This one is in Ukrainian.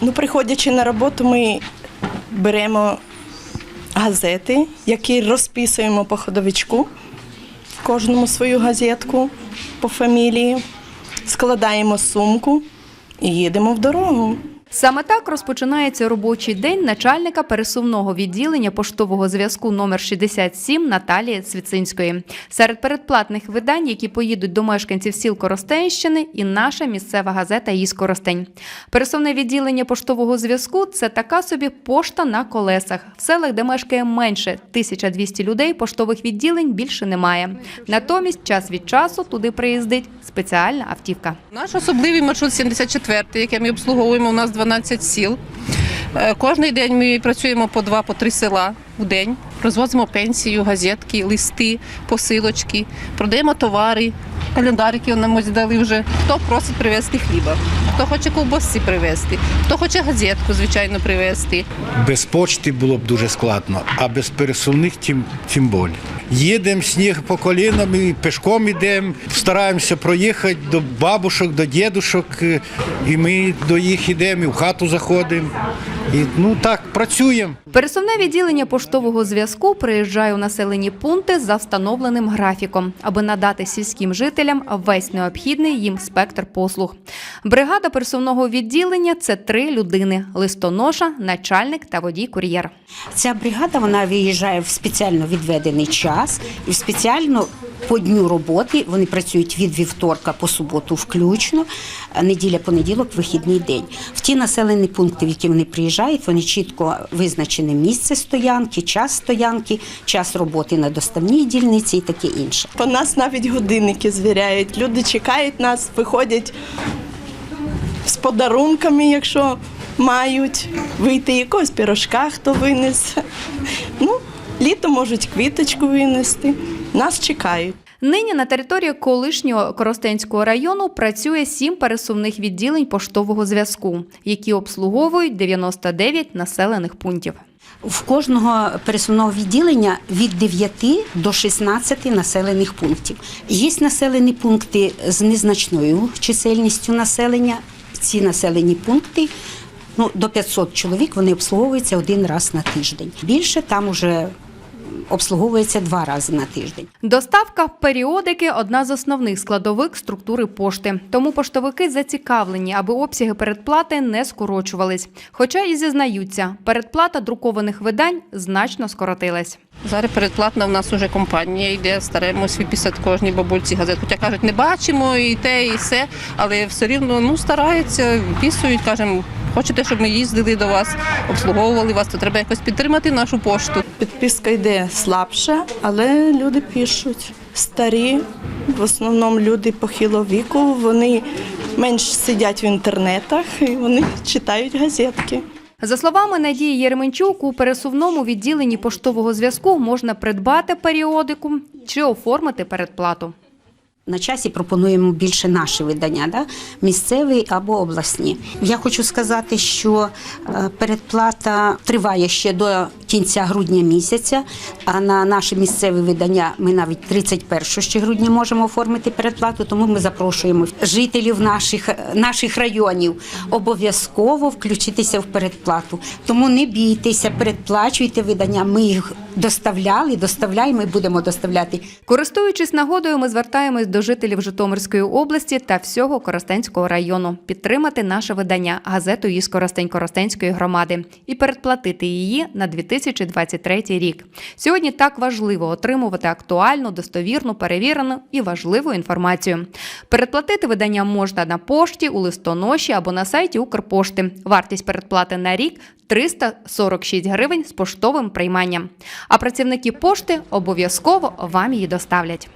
Ну, приходячи на роботу, ми беремо газети, які розписуємо по ходовичку, кожному свою газетку по фамілії, складаємо сумку і їдемо в дорогу. Саме так розпочинається робочий день начальника пересувного відділення поштового зв'язку номер 67 Наталії Цвіцинської. Серед передплатних видань, які поїдуть до мешканців сіл Коростенщини, і наша місцева газета «Їсть Коростень». Пересувне відділення поштового зв'язку це така собі пошта на колесах. В селах, де мешкає менше 1200 людей, поштових відділень більше немає. Натомість час від часу туди приїздить спеціальна автівка. Наш особливий маршрут 74, який ми обслуговуємо. У нас 12 сіл. Е, Кожний день ми працюємо по два, по три села в день. Розвозимо пенсію, газетки, листи, посилочки, продаємо товари, календарики нам ось дали вже. Хто просить привезти хліба, хто хоче ковбаси привезти, хто хоче газетку, звичайно, привезти. Без почти було б дуже складно, а без пересувних тим, тим більше. Їдемо сніг по колінам, і пешком йдемо, стараємося проїхати до бабушок, до дідушок, е, і ми до їх йдемо, і в хату заходимо. І ну так, працюємо. Пересувне відділення поштового зв'язку приїжджає у населені пункти за встановленим графіком, аби надати сільським жителям весь необхідний їм спектр послуг. Бригада пересувного відділення це три людини: листоноша, начальник та водій-кур'єр. Ця бригада вона виїжджає в спеціально відведений час і в спеціально по дню роботи вони працюють від вівторка по суботу включно, неділя, понеділок, вихідний день. В ті населені пункти, в які вони приїжджають, вони чітко визначене місце стоянки, час стоянки, час роботи на доставній дільниці і таке інше. По нас навіть годинники звіряють. Люди чекають нас, виходять з подарунками, якщо мають вийти якогось пірожка, хто винесе. Ну, літо можуть квіточку винести. Нас чекають. Нині на території колишнього Коростенського району працює сім пересувних відділень поштового зв'язку, які обслуговують 99 населених пунктів. В кожного пересувного відділення від 9 до 16 населених пунктів. Є населені пункти з незначною чисельністю населення. Ці населені пункти ну, до 500 чоловік вони обслуговуються один раз на тиждень. Більше там уже обслуговується два рази на тиждень. Доставка періодики одна з основних складових структури пошти. Тому поштовики зацікавлені, аби обсяги передплати не скорочувались. Хоча і зізнаються, передплата друкованих видань значно скоротилась. Зараз передплатна в нас вже компанія йде, стараємось виписати кожній бабульці газет. Хоча кажуть, не бачимо і те, і все, але все рівно ну, стараються, вписують, кажемо, хочете, щоб ми їздили до вас, обслуговували вас, то треба якось підтримати нашу пошту. Підписка йде слабша, але люди пишуть. Старі, в основному люди похилого віку, вони менш сидять в інтернетах і вони читають газетки. За словами Надії Єременчук, у пересувному відділенні поштового зв'язку можна придбати періодику чи оформити передплату. На часі пропонуємо більше наші видання, да? місцеві або обласні. Я хочу сказати, що е, передплата триває ще до кінця грудня місяця. А на наші місцеві видання ми навіть 31 ще грудня можемо оформити передплату. Тому ми запрошуємо жителів наших, наших районів обов'язково включитися в передплату. Тому не бійтеся, передплачуйте видання. Ми їх доставляли, доставляємо і будемо доставляти. Користуючись нагодою, ми звертаємось до жителів Житомирської області та всього Коростенського району підтримати наше видання газету із Коростень Коростенської громади і передплатити її на 2023 рік. Сьогодні так важливо отримувати актуальну, достовірну, перевірену і важливу інформацію. Передплатити видання можна на пошті, у листоноші або на сайті Укрпошти. Вартість передплати на рік 346 гривень з поштовим прийманням. А працівники пошти обов'язково вам її доставлять.